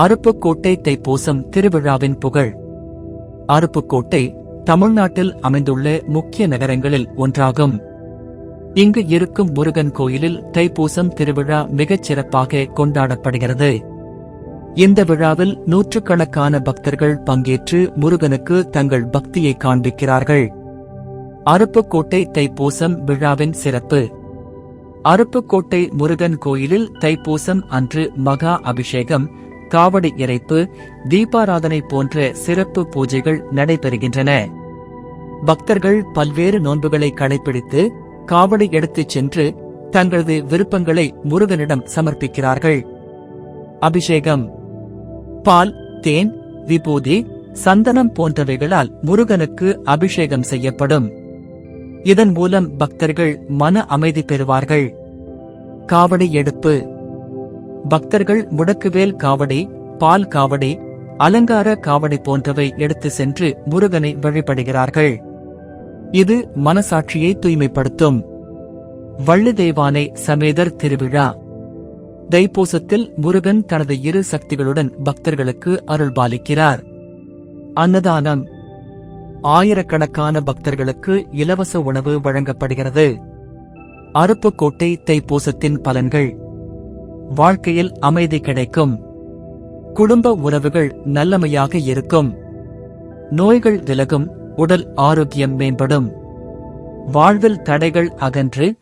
அருப்புக்கோட்டை தைப்பூசம் திருவிழாவின் புகழ். அருப்புக்கோட்டை தமிழ்நாட்டில் அமைந்துள்ள முக்கிய நகரங்களில் ஒன்றாகும். இங்கு இருக்கும் முருகன் கோயிலில் தைப்பூசம் திருவிழா மிகச் சிறப்பாக கொண்டாடப்படுகிறது. இந்த விழாவில் நூற்றுக்கணக்கான பக்தர்கள் பங்கேற்று முருகனுக்கு தங்கள் பக்தியை காண்பிக்கிறார்கள். அருப்புக்கோட்டை தைப்பூசம் விழாவின் சிறப்பு. அருப்புக்கோட்டை முருகன் கோயிலில் தைப்பூசம் அன்று மகா அபிஷேகம் காவடி இறைப்பு தீபாராதனை போன்ற சிறப்பு பூஜைகள் நடைபெறுகின்றன. பக்தர்கள் பல்வேறு நோன்புகளை கடைபிடித்து காவடி எடுத்துச் சென்று தங்களது விருப்பங்களை முருகனிடம் சமர்ப்பிக்கிறார்கள். அபிஷேகம். பால் தேன் விபூதி சந்தனம் போன்றவைகளால் முருகனுக்கு அபிஷேகம் செய்யப்படும். இதன் மூலம் பக்தர்கள் மன அமைதி பெறுவார்கள். காவடி எடுப்பு. பக்தர்கள் முடக்குவேல் காவடி பால் காவடி அலங்கார காவடி போன்றவை எடுத்து சென்று முருகனை வழிபடுகிறார்கள். இது மனசாட்சியை தூய்மைப்படுத்தும். வள்ளி தெய்வானை சமேதர் திருவிழா. தைப்பூசத்தில் முருகன் தனது இரு சக்திகளுடன் பக்தர்களுக்கு அருள்பாலிக்கிறார் அன்னதானம். ஆயிரக்கணக்கான பக்தர்களுக்கு இலவச உணவு வழங்கப்படுகிறது. அருப்புக்கோட்டை தைப்பூசத்தின் பலன்கள். வாழ்க்கையில் அமைதி கிடைக்கும். குடும்ப உறவுகள் நல்லமையாக இருக்கும். நோய்கள் விலகும் உடல் ஆரோக்கியம் மேம்படும். வாழ்வில் தடைகள் அகன்று